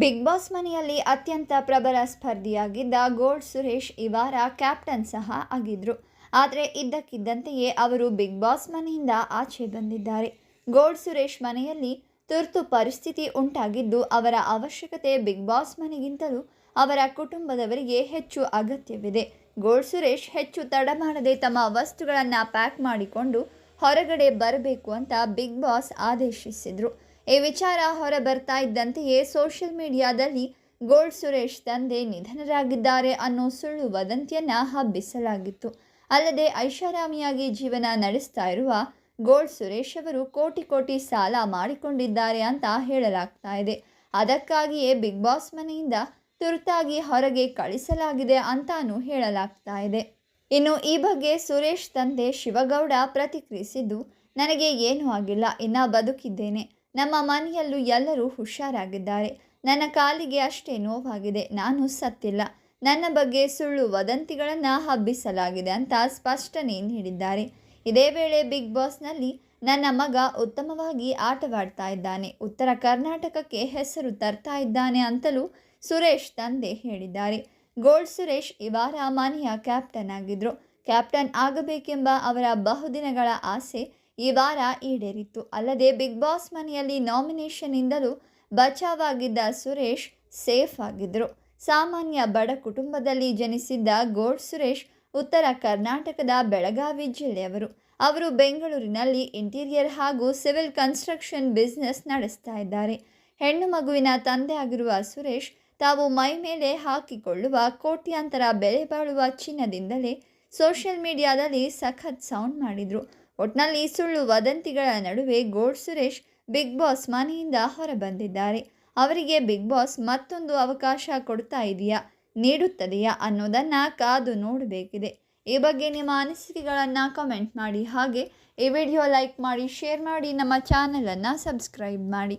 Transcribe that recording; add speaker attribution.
Speaker 1: Big boss ಮನೆಯಲ್ಲಿ ಅತ್ಯಂತ ಪ್ರಬಲ ಸ್ಪರ್ಧಿಯಾಗಿದ್ದ ಗೋಲ್ಡ್ ಸುರೇಶ್ ಈ ವಾರ ಕ್ಯಾಪ್ಟನ್ ಸಹ ಆಗಿದ್ರು. ಆದರೆ ಇದ್ದಕ್ಕಿದ್ದಂತೆಯೇ ಅವರು ಬಿಗ್ ಬಾಸ್ ಮನೆಯಿಂದ ಆಚೆ ಬಂದಿದ್ದಾರೆ. ಗೋಲ್ಡ್ ಸುರೇಶ್ ಮನೆಯಲ್ಲಿ ತುರ್ತು ಪರಿಸ್ಥಿತಿ ಉಂಟಾಗಿದ್ದು ಅವರ ಅವಶ್ಯಕತೆ ಬಿಗ್ ಬಾಸ್ ಮನೆಗಿಂತಲೂ ಅವರ ಕುಟುಂಬದವರಿಗೆ ಹೆಚ್ಚು ಅಗತ್ಯವಿದೆ. ಗೋಲ್ಡ್ ಸುರೇಶ್ ಹೆಚ್ಚು ತಡ ಮಾಡದೆ ತಮ್ಮ ವಸ್ತುಗಳನ್ನು ಪ್ಯಾಕ್ ಮಾಡಿಕೊಂಡು ಹೊರಗಡೆ ಬರಬೇಕು ಅಂತ ಬಿಗ್ ಬಾಸ್ ಆದೇಶಿಸಿದರು. ಈ ವಿಚಾರ ಹೊರ ಬರ್ತಾ ಇದ್ದಂತೆಯೇ ಸೋಷಿಯಲ್ ಮೀಡಿಯಾದಲ್ಲಿ ಗೋಲ್ಡ್ ಸುರೇಶ್ ತಂದೆ ನಿಧನರಾಗಿದ್ದಾರೆ ಅನ್ನೋ ಸುಳ್ಳು ವದಂತಿಯನ್ನು ಹಬ್ಬಿಸಲಾಗಿತ್ತು. ಅಲ್ಲದೆ ಐಷಾರಾಮಿಯಾಗಿ ಜೀವನ ನಡೆಸ್ತಾ ಇರುವ ಗೋಲ್ಡ್ ಸುರೇಶ್ ಅವರು ಕೋಟಿ ಕೋಟಿ ಸಾಲ ಮಾಡಿಕೊಂಡಿದ್ದಾರೆ ಅಂತ ಹೇಳಲಾಗ್ತಾ ಇದೆ. ಅದಕ್ಕಾಗಿಯೇ ಬಿಗ್ ಬಾಸ್ ಮನೆಯಿಂದ ತುರ್ತಾಗಿ ಹೊರಗೆ ಕಳಿಸಲಾಗಿದೆ ಅಂತಾನೂ ಹೇಳಲಾಗ್ತಾ ಇದೆ. ಇನ್ನು ಈ ಬಗ್ಗೆ ಸುರೇಶ್ ತಂದೆ ಶಿವಗೌಡ ಪ್ರತಿಕ್ರಿಯಿಸಿದ್ದು, ನನಗೆ ಏನೂ ಆಗಿಲ್ಲ, ಇನ್ನ ಬದುಕಿದ್ದೇನೆ. ನಮ್ಮ ಮನೆಯಲ್ಲೂ ಎಲ್ಲರೂ ಹುಷಾರಾಗಿದ್ದಾರೆ. ನನ್ನ ಕಾಲಿಗೆ ಅಷ್ಟೇ ನೋವಾಗಿದೆ. ನಾನು ಸತ್ತಿಲ್ಲ. ನನ್ನ ಬಗ್ಗೆ ಸುಳ್ಳು ವದಂತಿಗಳನ್ನು ಹಬ್ಬಿಸಲಾಗಿದೆ ಅಂತ ಸ್ಪಷ್ಟನೆ ನೀಡಿದ್ದಾರೆ. ಇದೇ ವೇಳೆ ಬಿಗ್ ಬಾಸ್ನಲ್ಲಿ ನನ್ನ ಮಗ ಉತ್ತಮವಾಗಿ ಆಟವಾಡ್ತಾ ಇದ್ದಾನೆ. ಉತ್ತರ ಕರ್ನಾಟಕಕ್ಕೆ ಹೆಸರು ತರ್ತಾ ಇದ್ದಾನೆ ಅಂತಲೂ ಸುರೇಶ್ ತಂದೆ ಹೇಳಿದ್ದಾರೆ. ಗೋಲ್ಡ್ ಸುರೇಶ್ ಈ ವಾರ ಮನೆಯ ಕ್ಯಾಪ್ಟನ್ ಆಗಿದ್ರು. ಕ್ಯಾಪ್ಟನ್ ಆಗಬೇಕೆಂಬ ಅವರ ಬಹುದಿನಗಳ ಆಸೆ ಈ ವಾರ ಈಡೇರಿತ್ತು. ಅಲ್ಲದೆ ಬಿಗ್ ಬಾಸ್ ಮನೆಯಲ್ಲಿ ನಾಮಿನೇಷನ್ನಿಂದಲೂ ಬಚಾವಾಗಿದ್ದ ಸುರೇಶ್ ಸೇಫ್ ಆಗಿದ್ದರು ಸಾಮಾನ್ಯ ಬಡ ಕುಟುಂಬದಲ್ಲಿ ಜನಿಸಿದ್ದ ಗೋಡ್ ಸುರೇಶ್ ಉತ್ತರ ಕರ್ನಾಟಕದ ಬೆಳಗಾವಿ ಜಿಲ್ಲೆಯವರು. ಅವರು ಬೆಂಗಳೂರಿನಲ್ಲಿ ಇಂಟೀರಿಯರ್ ಹಾಗೂ ಸಿವಿಲ್ ಕನ್ಸ್ಟ್ರಕ್ಷನ್ ಬಿಸ್ನೆಸ್ ನಡೆಸ್ತಾ ಇದ್ದಾರೆ. ಹೆಣ್ಣು ಮಗುವಿನ ತಂದೆ ಆಗಿರುವ ಸುರೇಶ್ ತಾವು ಮೈ ಮೇಲೆ ಹಾಕಿಕೊಳ್ಳುವ ಕೋಟ್ಯಾಂತರ ಬೆಲೆ ಬಾಳುವ ಚಿನ್ನದಿಂದಲೇ ಸೋಷಿಯಲ್ ಮೀಡಿಯಾದಲ್ಲಿ ಸಖತ್ ಸೌಂಡ್ ಮಾಡಿದರು. ಒಟ್ನಲ್ಲಿ ಸುಳ್ಳು ವದಂತಿಗಳ ನಡುವೆ ಗೋಡ್ ಸುರೇಶ್ ಬಿಗ್ ಬಾಸ್ ಮನೆಯಿಂದ ಹೊರಬಂದಿದ್ದಾರೆ. ಅವರಿಗೆ ಬಿಗ್ ಬಾಸ್ ಮತ್ತೊಂದು ಅವಕಾಶ ಕೊಡ್ತಾ ಇದೆಯಾ, ನೀಡುತ್ತದೆಯಾ ಅನ್ನೋದನ್ನು ಕಾದು ನೋಡಬೇಕಿದೆ. ಈ ಬಗ್ಗೆ ನಿಮ್ಮ ಅನಿಸಿಕೆಗಳನ್ನು ಕಮೆಂಟ್ ಮಾಡಿ. ಹಾಗೆ ಈ ವಿಡಿಯೋ ಲೈಕ್ ಮಾಡಿ ಶೇರ್ ಮಾಡಿ, ನಮ್ಮ ಚಾನಲನ್ನು ಸಬ್ಸ್ಕ್ರೈಬ್ ಮಾಡಿ.